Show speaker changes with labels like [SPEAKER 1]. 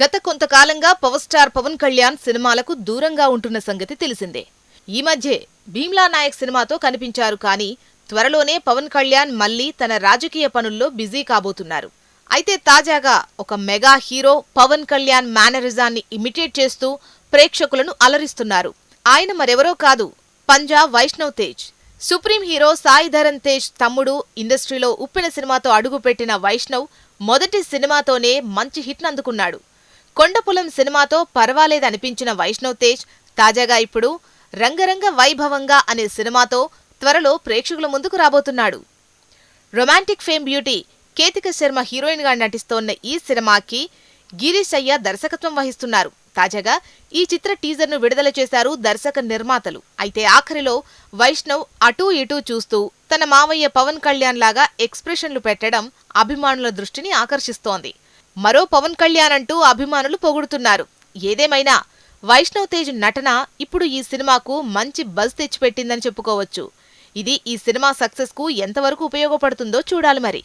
[SPEAKER 1] గత కొంతకాలంగా power star Pawan Kalyan సినిమాలకు దూరంగా ఉంటున్న సంగతి తెలిసిందే. ఈ మధ్యే భీమ్లా నాయక్ సినిమాతో కనిపించారు కానీ త్వరలోనే పవన్ కళ్యాణ్ మళ్ళీ తన రాజకీయ పనుల్లో బిజీ కాబోతున్నారు. అయితే తాజాగా ఒక మెగా హీరో పవన్ కళ్యాణ్ మేనరిజాన్ని ఇమిటేట్ చేస్తూ ప్రేక్షకులను అలరిస్తున్నారు. ఆయన మరెవరో కాదు పంజాబ్ వైష్ణవ్ తేజ్. సుప్రీం హీరో సాయి ధరన్ తేజ్ తమ్ముడు ఇండస్ట్రీలో ఉప్పిన సినిమాతో అడుగుపెట్టిన వైష్ణవ్ మొదటి సినిమాతోనే మంచి హిట్ అందుకున్నాడు. కొండపులం సినిమాతో పర్వాలేదనిపించిన వైష్ణవ్ తేజ్ తాజాగా ఇప్పుడు రంగరంగ వైభవంగా అనే సినిమాతో త్వరలో ప్రేక్షకుల ముందుకు రాబోతున్నాడు. Romantic fame beauty Ketika Sharma హీరోయిన్గా నటిస్తోన్న ఈ సినిమాకి గిరీష్ అయ్య దర్శకత్వం వహిస్తున్నారు. తాజాగా ఈ చిత్ర టీజర్ను విడుదల చేశారు దర్శక నిర్మాతలు. అయితే ఆఖరిలో వైష్ణవ్ అటూ ఇటూ చూస్తూ తన మావయ్య పవన్ కళ్యాణ్ లాగా ఎక్స్ప్రెషన్లు పెట్టడం అభిమానుల దృష్టిని ఆకర్షిస్తోంది. మరో పవన్ కళ్యాణ్ అంటూ అభిమానులు పొగుడుతున్నారు. ఏదేమైనా వైష్ణవ్ తేజ్ నటన ఇప్పుడు ఈ సినిమాకు మంచి బజ్ తెచ్చిపెట్టిందని చెప్పుకోవచ్చు. ఇది ఈ సినిమా సక్సెస్కు ఎంతవరకు ఉపయోగపడుతుందో చూడాలి మరి.